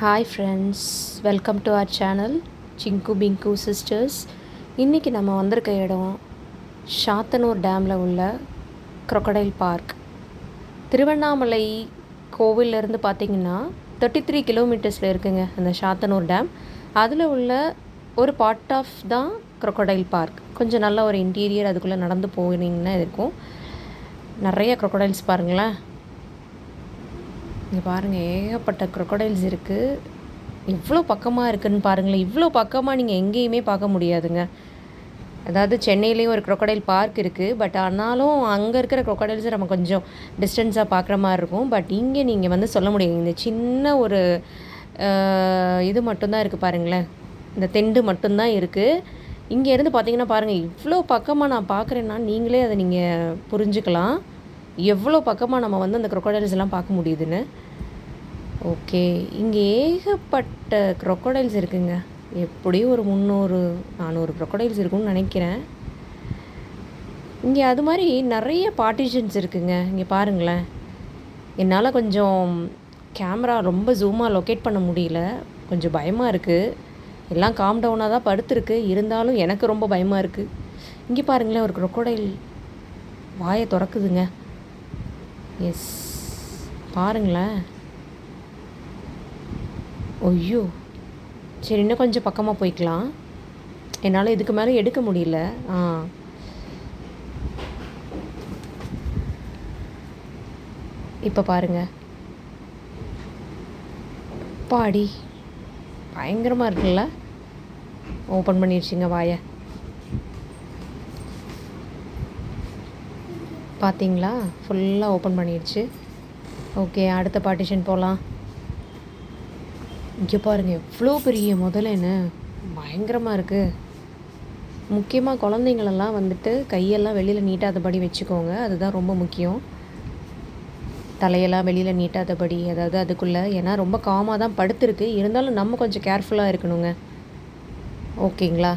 Hi friends welcome to our channel Singu Pingu sisters இன்றைக்கி நம்ம வந்திருக்க இடம் சாத்தனூர் டேமில் உள்ள க்ரொக்கடைல் பார்க் திருவண்ணாமலை கோவிலேருந்து பார்த்தீங்கன்னா தேர்ட்டி த்ரீ கிலோமீட்டர்ஸில் இருக்குங்க அந்த சாத்தனூர் டேம் அதில் உள்ள ஒரு பார்ட் ஆஃப் தான் க்ரொக்கடைல் பார்க் கொஞ்சம் நல்ல ஒரு இன்டீரியர் அதுக்குள்ளே நடந்து போனீங்கன்னா இருக்கும். நிறைய க்ரொக்கடைல்ஸ் பாருங்களேன். இங்கே பாருங்கள் ஏகப்பட்ட க்ரொக்கடைல்ஸ் இருக்குது இவ்வளோ பக்கமாக இருக்குதுன்னு பாருங்களேன். இவ்வளோ பக்கமாக நீங்கள் எங்கேயுமே பார்க்க முடியாதுங்க. அதாவது சென்னையிலேயும் ஒரு crocodile பார்க் இருக்குது பட் ஆனாலும் அங்கே இருக்கிற crocodiles நம்ம கொஞ்சம் டிஸ்டன்ஸாக பார்க்குற மாதிரி இருக்கும். பட் இங்கே நீங்கள் வந்து சொல்ல முடியாது இந்த சின்ன ஒரு இது மட்டும்தான் இருக்குது பாருங்களேன். இந்த தெண்டு மட்டும்தான் இருக்குது இங்கேருந்து பார்த்தீங்கன்னா பாருங்கள் இவ்வளோ பக்கமாக நான் பார்க்குறேன்னா நீங்களே அதை நீங்கள் புரிஞ்சுக்கலாம். எவ்வளோ பக்கமாக நம்ம வந்து அந்த க்ரொக்கடைல்ஸ் எல்லாம் பார்க்க முடியுதுன்னு. ஓகே. இங்கே ஏகப்பட்ட க்ரொக்கோடைல்ஸ் இருக்குங்க. எப்படியும் ஒரு முந்நூறு நானூறு க்ரொக்கோடைல்ஸ் இருக்கும்னு நினைக்கிறேன். இங்கே அது மாதிரி நிறைய பார்ட்டிஷன்ஸ் இருக்குங்க. இங்கே பாருங்களேன். என்னால் கொஞ்சம் கேமரா ரொம்ப ஜூமாக லொக்கேட் பண்ண முடியல. கொஞ்சம் பயமாக இருக்குது எல்லாம் காம் டவுனாக தான் படுத்துருக்கு. இருந்தாலும் எனக்கு ரொம்ப பயமாக இருக்குது இங்கே பாருங்களேன் ஒரு க்ரொக்கோடைல் வாயை திறக்குதுங்க. எஸ் பாருங்களேன். ஐயோ. சரி இன்னும் கொஞ்சம் பக்கமாக போய்க்கலாம். என்னால் இதுக்கு மேலே எடுக்க முடியல. ஆ. இப்போ பாருங்க. பாடி. பயங்கரமாக இருக்குல்ல? ஓப்பன் பண்ணிடுச்சிங்க வாயை. பார்த்தீங்களா ஃபுல்லாக ஓப்பன் பண்ணிடுச்சு. ஓகே அடுத்த பார்ட்டிஷன் போகலாம் இங்கே பாருங்கள் எவ்வளோ பெரிய முதலைன்னு பயங்கரமாக இருக்குது முக்கியமாக குழந்தைங்களெல்லாம் வந்துட்டு கையெல்லாம் வெளியில் நீட்டாதபடி வச்சுக்கோங்க அதுதான் ரொம்ப முக்கியம். தலையெல்லாம் வெளியில் நீட்டாதபடி அதாவது அதுக்குள்ளே ஏன்னா ரொம்ப காமாக தான் படுத்துருக்கு. இருந்தாலும் நம்ம கொஞ்சம் கேர்ஃபுல்லாக இருக்கணுங்க. ஓகேங்களா?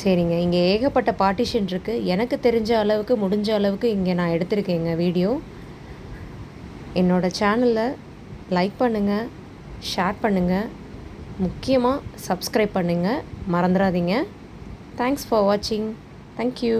சரிங்க இங்கே ஏகப்பட்ட பார்ட்டிஷன் இருக்குது எனக்கு தெரிஞ்ச அளவுக்கு முடிஞ்ச அளவுக்கு இங்கே நான் எடுத்திருக்கேங்க வீடியோ. என்னோடய சேனலில் லைக் பண்ணுங்கள் ஷேர் பண்ணுங்கள் முக்கியமாக சப்ஸ்கிரைப் பண்ணுங்கள் மறந்துடாதீங்க. தேங்க்ஸ் ஃபார் வாட்சிங் தேங்க்யூ